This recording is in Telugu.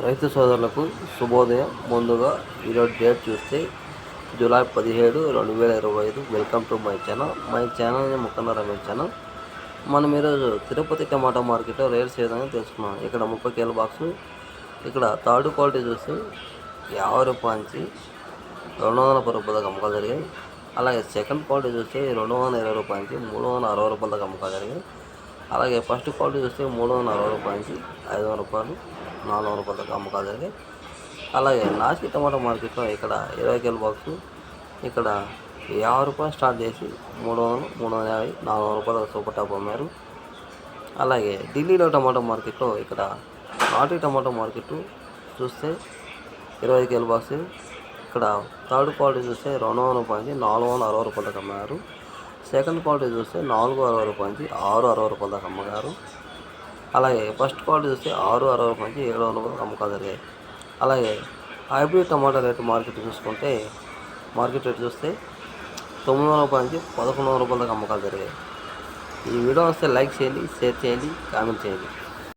రైతు సోదరులకు శుభోదయం. ముందుగా ఈరోజు డేట్ చూస్తే జూలై పదిహేడు రెండు వేల ఇరవై ఐదు. Welcome to my channel. My channel Mukkanna Ramesh channel. మనం ఈరోజు తిరుపతి టమాటా మార్కెట్లో రేట్స్ ఏదైనా తెలుసుకున్నాం. ఇక్కడ ముప్పై కేల బాక్సు ఇక్కడ థర్డ్ క్వాలిటీ చూస్తే యాభై రూపాయల నుంచి రెండు వందల పది రూపాయలకు అమ్మకాలు జరిగాయి. అలాగే సెకండ్ క్వాలిటీ చూస్తే రెండు వందల ఇరవై రూపాయల నుంచి మూడు వందల అరవై రూపాయల అమ్మకాలు జరిగాయి. అలాగే ఫస్ట్ క్వాలిటీ చూస్తే మూడు వందల అరవై రూపాయల నుంచి ఐదు వందల రూపాయలు నాలుగు వందల రూపాయలకు అమ్మకాలు జరిగాయి అలాగే నాసిక్ టమాటా మార్కెట్లో ఇక్కడ ఇరవై కిలో బాక్సు ఇక్కడ యాభై రూపాయలు స్టార్ట్ చేసి మూడు వందలు మూడు వందల యాభై నాలుగు వందల రూపాయలు సూపర్ టాప్ అమ్మారు. అలాగే ఢిల్లీలో టమాటా మార్కెట్లో ఇక్కడ నాటి టమాటా మార్కెట్ చూస్తే ఇరవై కిలో బాక్స్ ఇక్కడ థర్డ్ క్వాలిటీ చూస్తే రెండు వందల రూపాయల నుంచి నాలుగు వందల అరవై రూపాయలకు అమ్మారు. సెకండ్ క్వాలిటీ చూస్తే నాలుగు అరవై రూపాయల నుంచి ఆరు అరవై రూపాయల దాకా అమ్మగారు. అలాగే ఫస్ట్ క్వాలిటీ చూస్తే ఆరు అరవై రూపాయల నుంచి ఏడు వందల రూపాయలు అమ్మకాలు జరిగాయి. అలాగే హైబ్రిడ్ టమాటా రేటు మార్కెట్ చూసుకుంటే మార్కెట్ రేట్ చూస్తే తొమ్మిది వందల రూపాయల నుంచి పదకొండు వందల రూపాయల దాకా అమ్మకాలు జరిగాయి. ఈ వీడియో వస్తే లైక్ చేయండి షేర్ చేయండి కామెంట్ చేయండి.